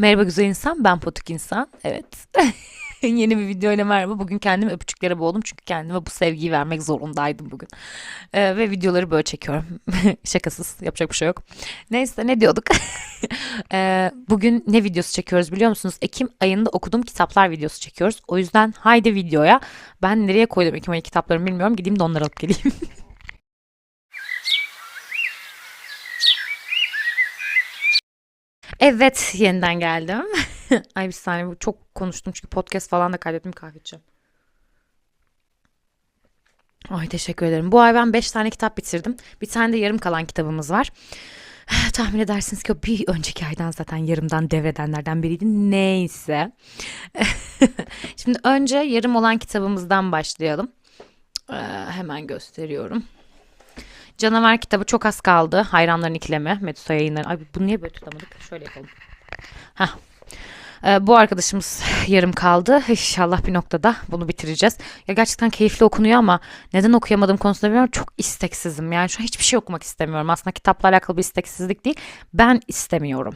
Merhaba güzel insan, ben Potuk insan. Evet. Yeni bir video ile merhaba. Bugün kendimi öpücüklere boğdum çünkü kendime bu sevgiyi vermek zorundaydım bugün. Ee, ve videoları böyle çekiyorum. Şakasız, yapacak bir şey yok. Neyse ne diyorduk? Ee, bugün ne videosu çekiyoruz biliyor musunuz? Ekim ayında okuduğum kitaplar videosu çekiyoruz. O yüzden haydi videoya. Ben nereye koydum Ekim ayı kitaplarımı bilmiyorum. Gideyim de onları alıp geleyim. Evet, yeniden geldim. Ay bir saniye çok konuştum çünkü podcast falan da kaydettim kahve içeceğim. Ay teşekkür ederim. Bu ay ben 5 tane kitap bitirdim. Bir tane de yarım kalan kitabımız var. Tahmin edersiniz ki bir önceki aydan zaten yarımdan devredenlerden biriydi. Neyse. Şimdi önce yarım olan kitabımızdan başlayalım. Ee, hemen gösteriyorum. Canavar kitabı çok az kaldı. Hayranların ikilemi. Medusa yayınları. Ay bunu niye böyle tutamadık? Şöyle yapalım. Heh. Ee, bu arkadaşımız yarım kaldı. İnşallah bir noktada bunu bitireceğiz. Ya gerçekten keyifli okunuyor ama neden okuyamadığım konusunda bilmiyorum. Çok isteksizim. Yani şu an hiçbir şey okumak istemiyorum. Aslında kitapla alakalı bir isteksizlik değil. Ben istemiyorum.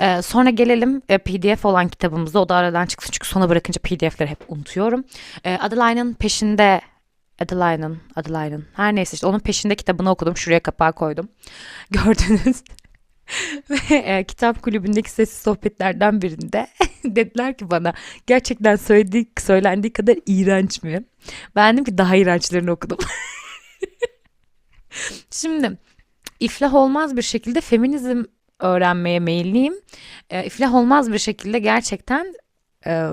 Ee, sonra gelelim e, PDF olan kitabımıza. O da aradan çıksın çünkü sona bırakınca PDF'leri hep unutuyorum. Ee, Adeline'ın peşinde Adeline'ın, Adeline'ın her neyse işte onun peşinde kitabını okudum. Şuraya kapağı koydum. Gördünüz. Ve e, kitap kulübündeki sessiz sohbetlerden birinde dediler ki bana gerçekten söylediği, söylendiği kadar iğrenç mi? Ben dedim ki daha iğrençlerini okudum. Şimdi iflah olmaz bir şekilde feminizm öğrenmeye meyilliyim. E, iflah olmaz bir şekilde gerçekten e,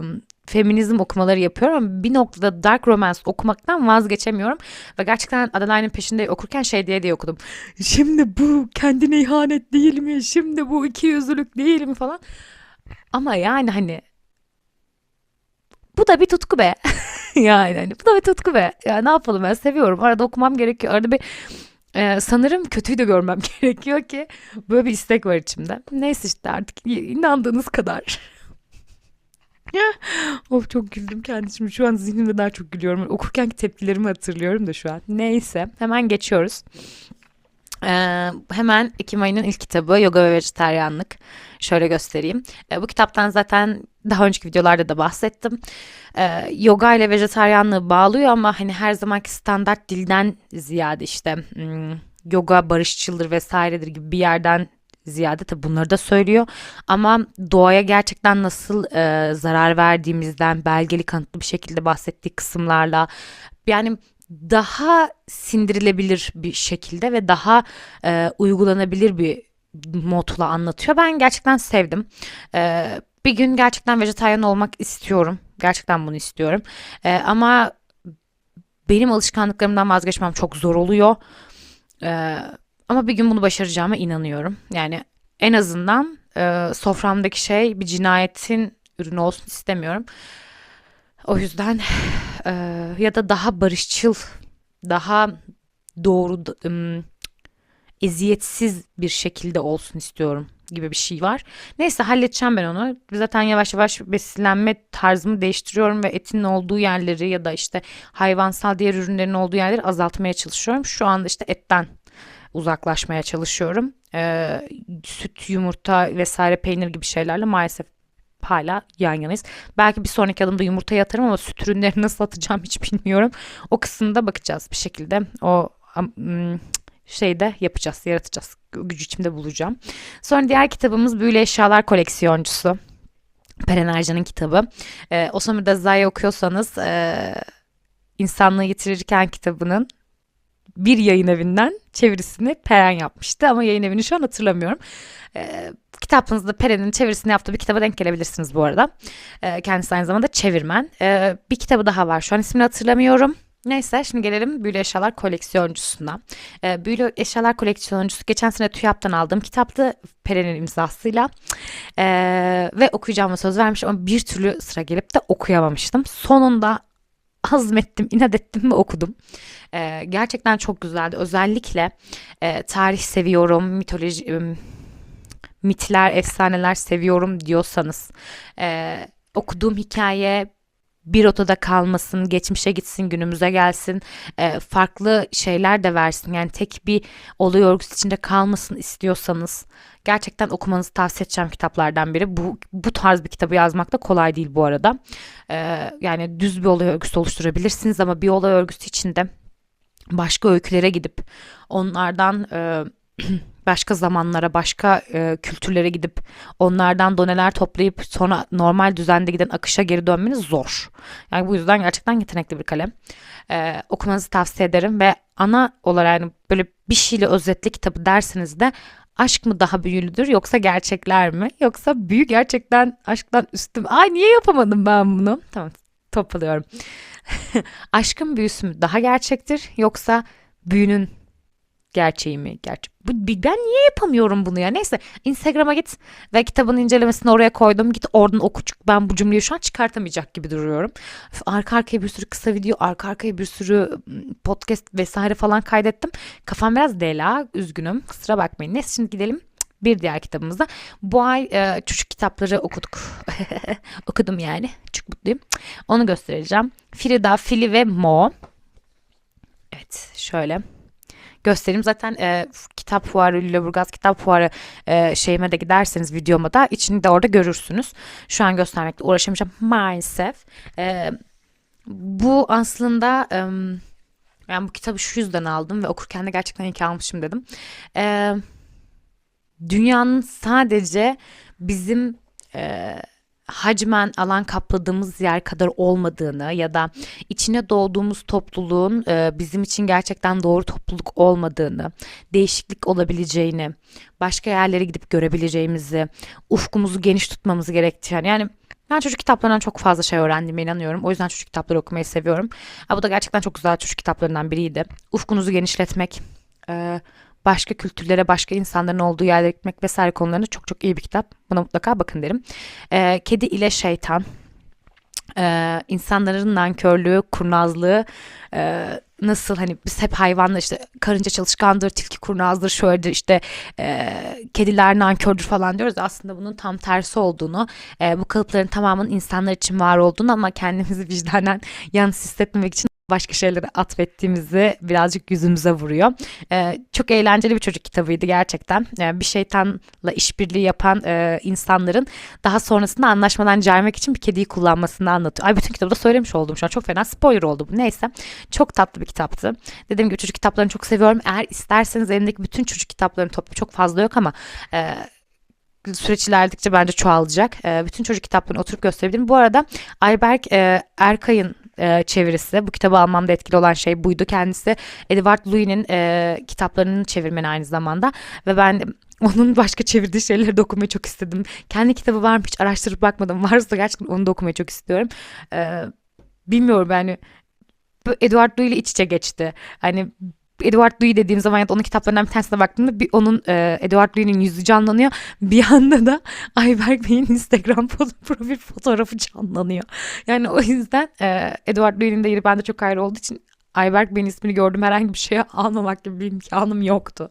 feminizm okumaları yapıyorum ama bir noktada dark romance okumaktan vazgeçemiyorum. Ve gerçekten Adeline'in peşinde okurken şey diye diye okudum. Şimdi bu kendine ihanet değil mi? Şimdi bu iki yüzlülük değil mi falan. Ama yani hani bu da bir tutku be. yani hani bu da bir tutku be. Ya ne yapalım ben seviyorum. Arada okumam gerekiyor. Arada bir ee, sanırım kötüyü de görmem gerekiyor ki böyle bir istek var içimde. Neyse işte artık inandığınız kadar. Of çok güldüm kendimi. Şu an zihnimde daha çok gülüyorum. Okurken tepkilerimi hatırlıyorum da şu an. Neyse hemen geçiyoruz. Ee, hemen Ekim ayının ilk kitabı Yoga ve Vejeteryanlık. Şöyle göstereyim. Ee, bu kitaptan zaten daha önceki videolarda da bahsettim. Ee, yoga ile vejeteryanlığı bağlıyor ama hani her zamanki standart dilden ziyade işte hmm, yoga barışçıldır vesairedir gibi bir yerden ziyade tabi bunları da söylüyor ama doğaya gerçekten nasıl e, zarar verdiğimizden belgeli kanıtlı bir şekilde bahsettiği kısımlarla yani daha sindirilebilir bir şekilde ve daha e, uygulanabilir bir modla anlatıyor. Ben gerçekten sevdim. E, bir gün gerçekten vejetaryen olmak istiyorum. Gerçekten bunu istiyorum. E, ama benim alışkanlıklarımdan vazgeçmem çok zor oluyor. E, ama bir gün bunu başaracağıma inanıyorum. Yani en azından e, soframdaki şey bir cinayetin ürünü olsun istemiyorum. O yüzden e, ya da daha barışçıl, daha doğru, ım, eziyetsiz bir şekilde olsun istiyorum gibi bir şey var. Neyse halledeceğim ben onu. Zaten yavaş yavaş beslenme tarzımı değiştiriyorum ve etin olduğu yerleri ya da işte hayvansal diğer ürünlerin olduğu yerleri azaltmaya çalışıyorum. Şu anda işte etten uzaklaşmaya çalışıyorum. Ee, süt, yumurta vesaire peynir gibi şeylerle maalesef hala yan yanayız. Belki bir sonraki adımda yumurtayı atarım ama süt ürünlerini nasıl atacağım hiç bilmiyorum. O kısımda bakacağız bir şekilde. O şeyde yapacağız, yaratacağız. Gücü içimde bulacağım. Sonra diğer kitabımız Büyülü Eşyalar Koleksiyoncusu. Peren Ercan'ın kitabı. Ee, Osamu Dazai'yi okuyorsanız e, İnsanlığı Yitirirken kitabının bir yayın evinden çevirisini Peren yapmıştı ama yayın evini şu an hatırlamıyorum. E, kitapınızda Peren'in çevirisini yaptığı bir kitaba denk gelebilirsiniz bu arada. E, kendisi aynı zamanda çevirmen. E, bir kitabı daha var şu an ismini hatırlamıyorum. Neyse şimdi gelelim Büyülü Eşyalar Koleksiyoncusuna. E, Büyülü Eşyalar Koleksiyoncusu geçen sene TÜYAP'tan aldığım kitaptı Peren'in imzasıyla. E, ve okuyacağıma söz vermiş ama bir türlü sıra gelip de okuyamamıştım. Sonunda azmettim, inat ettim ve okudum. E, gerçekten çok güzeldi. Özellikle e, tarih seviyorum, mitoloji, mitler, efsaneler seviyorum diyorsanız e, okuduğum hikaye bir rotada kalmasın, geçmişe gitsin, günümüze gelsin, e, farklı şeyler de versin. Yani tek bir olay örgüsü içinde kalmasın istiyorsanız gerçekten okumanızı tavsiye edeceğim kitaplardan biri. Bu, bu tarz bir kitabı yazmak da kolay değil bu arada. E, yani düz bir olay örgüsü oluşturabilirsiniz ama bir olay örgüsü içinde başka öykülere gidip onlardan e, başka zamanlara, başka e, kültürlere gidip onlardan doneler toplayıp sonra normal düzende giden akışa geri dönmeniz zor. Yani bu yüzden gerçekten yetenekli bir kalem. E, okumanızı tavsiye ederim ve ana olarak yani böyle bir şeyle özetli kitabı derseniz de aşk mı daha büyülüdür yoksa gerçekler mi? Yoksa büyü gerçekten aşktan üstüm. Ay niye yapamadım ben bunu? Tamam toparlıyorum. Aşkın büyüsü mü daha gerçektir yoksa büyünün gerçeği mi? Gerçek. Bu, ben niye yapamıyorum bunu ya? Neyse Instagram'a git ve kitabın incelemesini oraya koydum. Git oradan oku çünkü ben bu cümleyi şu an çıkartamayacak gibi duruyorum. Arka arkaya bir sürü kısa video, arka arkaya bir sürü podcast vesaire falan kaydettim. Kafam biraz dela, üzgünüm. Kusura bakmayın. Neyse şimdi gidelim bir diğer kitabımızda. Bu ay e, çocuk kitapları okuduk. Okudum yani. Çok mutluyum. Onu göstereceğim. Frida, Fili ve Mo. Evet şöyle göstereyim. Zaten e, kitap fuarı, Lüleburgaz kitap fuarı e, şeyime de giderseniz videoma da içini de orada görürsünüz. Şu an göstermekle uğraşamayacağım maalesef. E, bu aslında... E, yani bu kitabı şu yüzden aldım ve okurken de gerçekten iyi ki almışım dedim. Ee, dünyanın sadece bizim e, hacmen alan kapladığımız yer kadar olmadığını ya da içine doğduğumuz topluluğun e, bizim için gerçekten doğru topluluk olmadığını, değişiklik olabileceğini, başka yerlere gidip görebileceğimizi, ufkumuzu geniş tutmamız gerektiğini yani ben çocuk kitaplarından çok fazla şey öğrendiğime inanıyorum. O yüzden çocuk kitapları okumayı seviyorum. Ha, bu da gerçekten çok güzel çocuk kitaplarından biriydi. Ufkunuzu genişletmek, e, başka kültürlere, başka insanların olduğu yerlere gitmek vesaire konularında çok çok iyi bir kitap. Buna mutlaka bakın derim. E, Kedi ile Şeytan. E, insanların nankörlüğü, kurnazlığı, e, nasıl hani biz hep hayvanlar işte karınca çalışkandır, tilki kurnazdır, şöyledir işte e, kediler nankördür falan diyoruz. Aslında bunun tam tersi olduğunu, e, bu kalıpların tamamının insanlar için var olduğunu ama kendimizi vicdanen yalnız hissetmemek için başka şeylere atfettiğimizi birazcık yüzümüze vuruyor. Ee, çok eğlenceli bir çocuk kitabıydı gerçekten. Ee, bir şeytanla işbirliği yapan e, insanların daha sonrasında anlaşmadan caymak için bir kediyi kullanmasını anlatıyor. Ay bütün kitabı da söylemiş oldum şu an. Çok fena spoiler oldu bu. Neyse. Çok tatlı bir kitaptı. Dediğim gibi çocuk kitaplarını çok seviyorum. Eğer isterseniz elimdeki bütün çocuk kitaplarını toplu çok fazla yok ama e, süreç ilerledikçe bence çoğalacak. E, bütün çocuk kitaplarını oturup gösterebilirim. Bu arada Ayberk e, Erkay'ın e, çevirisi. Bu kitabı almamda etkili olan şey buydu. Kendisi Edward Louis'nin e, kitaplarının çevirmeni aynı zamanda ve ben onun başka çevirdiği şeyleri de okumayı çok istedim. Kendi kitabı var mı hiç araştırıp bakmadım. Varsa gerçekten onu da okumayı çok istiyorum. E, bilmiyorum yani Edward Louis ile iç içe geçti. Hani Edward Louis dediğim zaman ya da onun kitaplarından bir tanesine baktığımda bir onun e, Edward Louis'nin yüzü canlanıyor. Bir anda da Ayberk Bey'in Instagram profil fotoğrafı canlanıyor. Yani o yüzden e, Edward Louis'nin de yeri bende çok ayrı olduğu için Ayberk Bey'in ismini gördüm herhangi bir şeye almamak gibi bir imkanım yoktu.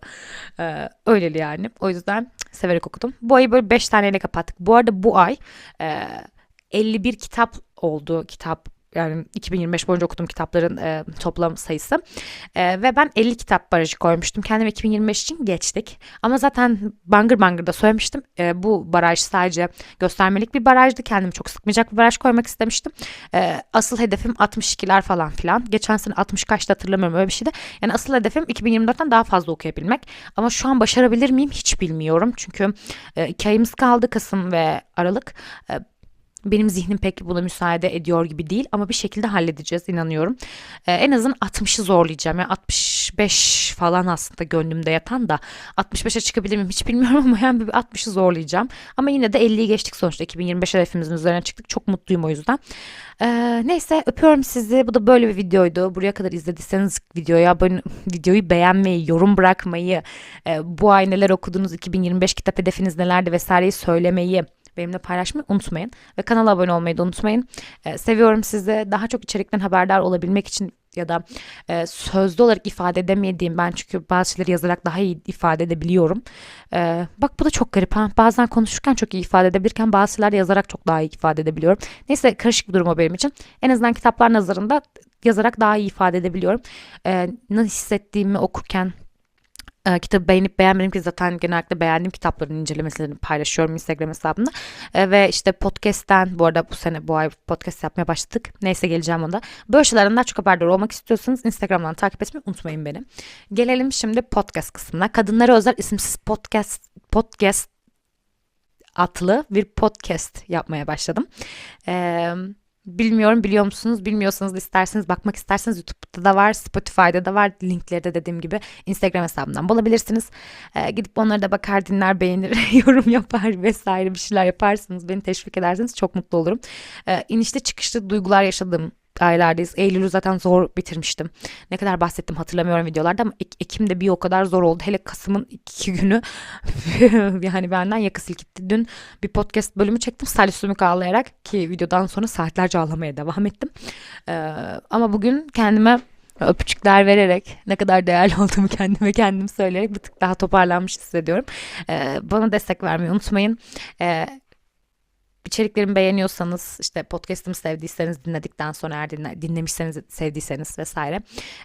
Ee, öyleli yani. O yüzden severek okudum. Bu ayı böyle 5 taneyle kapattık. Bu arada bu ay e, 51 kitap oldu kitap yani 2025 boyunca okuduğum kitapların e, toplam sayısı. E, ve ben 50 kitap barajı koymuştum. Kendime 2025 için geçtik. Ama zaten bangır bangır da söylemiştim. E, bu baraj sadece göstermelik bir barajdı. Kendimi çok sıkmayacak bir baraj koymak istemiştim. E, asıl hedefim 62'ler falan filan. Geçen sene 60 kaçta hatırlamıyorum öyle bir şeydi. Yani asıl hedefim 2024'ten daha fazla okuyabilmek. Ama şu an başarabilir miyim hiç bilmiyorum. Çünkü e, iki ayımız kaldı Kasım ve Aralık. E, benim zihnim pek buna müsaade ediyor gibi değil ama bir şekilde halledeceğiz inanıyorum. Ee, en azından 60'ı zorlayacağım. Yani 65 falan aslında gönlümde yatan da 65'e çıkabilir miyim hiç bilmiyorum ama yani bir 60'ı zorlayacağım. Ama yine de 50'yi geçtik sonuçta 2025 hedefimizin üzerine çıktık. Çok mutluyum o yüzden. Ee, neyse öpüyorum sizi. Bu da böyle bir videoydu. Buraya kadar izlediyseniz videoya abone, videoyu beğenmeyi, yorum bırakmayı, e, bu ay neler okudunuz, 2025 kitap hedefiniz nelerdi vesaireyi söylemeyi benimle paylaşmayı unutmayın. Ve kanala abone olmayı da unutmayın. Ee, seviyorum sizi. Daha çok içerikten haberdar olabilmek için ya da e, sözlü olarak ifade edemediğim ben çünkü bazı şeyleri yazarak daha iyi ifade edebiliyorum. E, bak bu da çok garip ha. Bazen konuşurken çok iyi ifade edebilirken bazı şeyler yazarak çok daha iyi ifade edebiliyorum. Neyse karışık bir durum o benim için. En azından kitaplar nazarında yazarak daha iyi ifade edebiliyorum. E, ne hissettiğimi okurken e, kitabı beğenip beğenmedim ki zaten genellikle beğendiğim kitapların incelemelerini paylaşıyorum Instagram hesabımda. E, ve işte podcast'ten bu arada bu sene bu ay podcast yapmaya başladık. Neyse geleceğim onda. Böyle şeylerden daha çok haberdar olmak istiyorsanız Instagram'dan takip etmeyi unutmayın beni. Gelelim şimdi podcast kısmına. Kadınlara özel isimsiz podcast podcast adlı bir podcast yapmaya başladım. Eee Bilmiyorum biliyor musunuz? Bilmiyorsanız isterseniz bakmak isterseniz YouTube'da da var, Spotify'da da var. Linkleri de dediğim gibi Instagram hesabımdan bulabilirsiniz. Ee, gidip onlara da bakar, dinler, beğenir, yorum yapar vesaire bir şeyler yaparsınız. Beni teşvik ederseniz çok mutlu olurum. Ee, inişli çıkışlı duygular yaşadım aylardayız. Eylül'ü zaten zor bitirmiştim. Ne kadar bahsettim hatırlamıyorum videolarda ama Ek- Ekim'de bir o kadar zor oldu. Hele Kasım'ın iki günü yani benden yaka silkitti. Dün bir podcast bölümü çektim salüsümük ağlayarak ki videodan sonra saatlerce ağlamaya devam ettim. Ee, ama bugün kendime öpücükler vererek ne kadar değerli olduğumu kendime kendim söyleyerek bir tık daha toparlanmış hissediyorum. Ee, bana destek vermeyi unutmayın. Ee, içeriklerimi beğeniyorsanız işte podcast'ımı sevdiyseniz dinledikten sonra eğer dinle, dinlemişseniz sevdiyseniz vesaire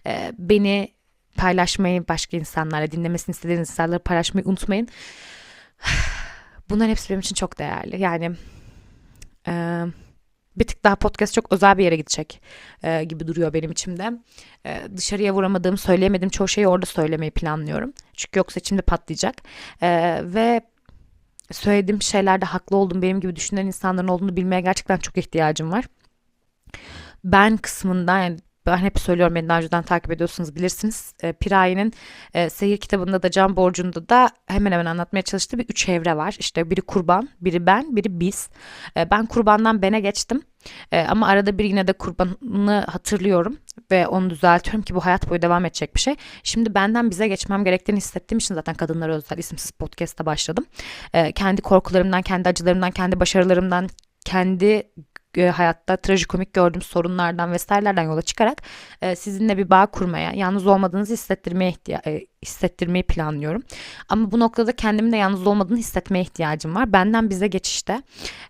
e, beni paylaşmayı başka insanlarla dinlemesini istediğiniz insanlarla paylaşmayı unutmayın. Bunların hepsi benim için çok değerli. Yani e, bir tık daha podcast çok özel bir yere gidecek e, gibi duruyor benim içimde. E, dışarıya vuramadığım, söyleyemediğim çoğu şeyi orada söylemeyi planlıyorum. Çünkü yoksa içimde patlayacak. E, ve söylediğim şeylerde haklı olduğum benim gibi düşünen insanların olduğunu bilmeye gerçekten çok ihtiyacım var. Ben kısmında yani ben hep söylüyorum beni daha önceden takip ediyorsunuz bilirsiniz. E, Piraye'nin e, seyir kitabında da Can Borcu'nda da hemen hemen anlatmaya çalıştığı bir üç evre var. İşte biri kurban, biri ben, biri biz. E, ben kurbandan bene geçtim. E, ama arada bir yine de kurbanı hatırlıyorum ve onu düzeltiyorum ki bu hayat boyu devam edecek bir şey. Şimdi benden bize geçmem gerektiğini hissettiğim için zaten kadınlara özel isimsiz podcast'a başladım. E, kendi korkularımdan, kendi acılarımdan, kendi başarılarımdan, kendi e, hayatta trajikomik gördüğüm sorunlardan vesairelerden yola çıkarak e, sizinle bir bağ kurmaya, yalnız olmadığınızı hissettirmeye ihtiya- e, hissettirmeyi planlıyorum. Ama bu noktada kendimin de yalnız olmadığını hissetmeye ihtiyacım var. Benden bize geçişte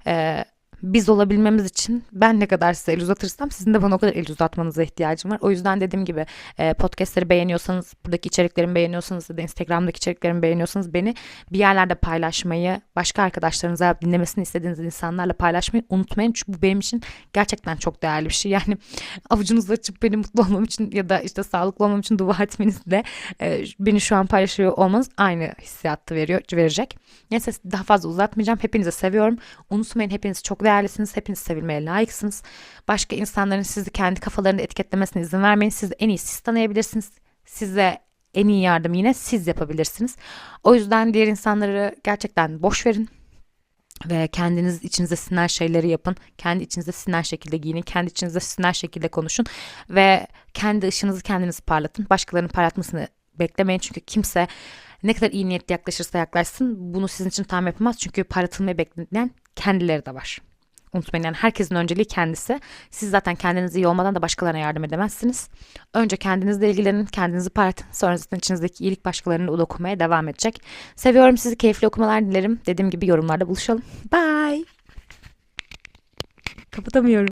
e, biz olabilmemiz için ben ne kadar size el uzatırsam sizin de bana o kadar el uzatmanıza ihtiyacım var. O yüzden dediğim gibi e, podcastleri beğeniyorsanız, buradaki içeriklerimi beğeniyorsanız ya da Instagram'daki içeriklerimi beğeniyorsanız beni bir yerlerde paylaşmayı, başka arkadaşlarınıza dinlemesini istediğiniz insanlarla paylaşmayı unutmayın. Çünkü bu benim için gerçekten çok değerli bir şey. Yani avucunuzu açıp benim mutlu olmam için ya da işte sağlıklı olmam için dua etmenizle e, beni şu an paylaşıyor olmanız aynı hissiyatı veriyor, verecek. Neyse daha fazla uzatmayacağım. Hepinizi seviyorum. Unutmayın hepiniz çok değerlisiniz. Hepiniz sevilmeye layıksınız. Başka insanların sizi kendi kafalarında etiketlemesine izin vermeyin. Siz en iyi siz tanıyabilirsiniz. Size en iyi yardım yine siz yapabilirsiniz. O yüzden diğer insanları gerçekten boş verin ve kendiniz içinize sinen şeyleri yapın. Kendi içinize sinen şekilde giyinin. Kendi içinize sinen şekilde konuşun. Ve kendi ışınızı kendiniz parlatın. Başkalarının parlatmasını beklemeyin. Çünkü kimse ne kadar iyi niyetli yaklaşırsa yaklaşsın bunu sizin için tam yapamaz. Çünkü parlatılmayı bekleyen kendileri de var. Unutmayın yani herkesin önceliği kendisi. Siz zaten kendiniz iyi olmadan da başkalarına yardım edemezsiniz. Önce kendinizle ilgilenin, kendinizi parlatın. Sonra zaten içinizdeki iyilik başkalarına okumaya devam edecek. Seviyorum sizi, keyifli okumalar dilerim. Dediğim gibi yorumlarda buluşalım. Bye. Kapatamıyorum.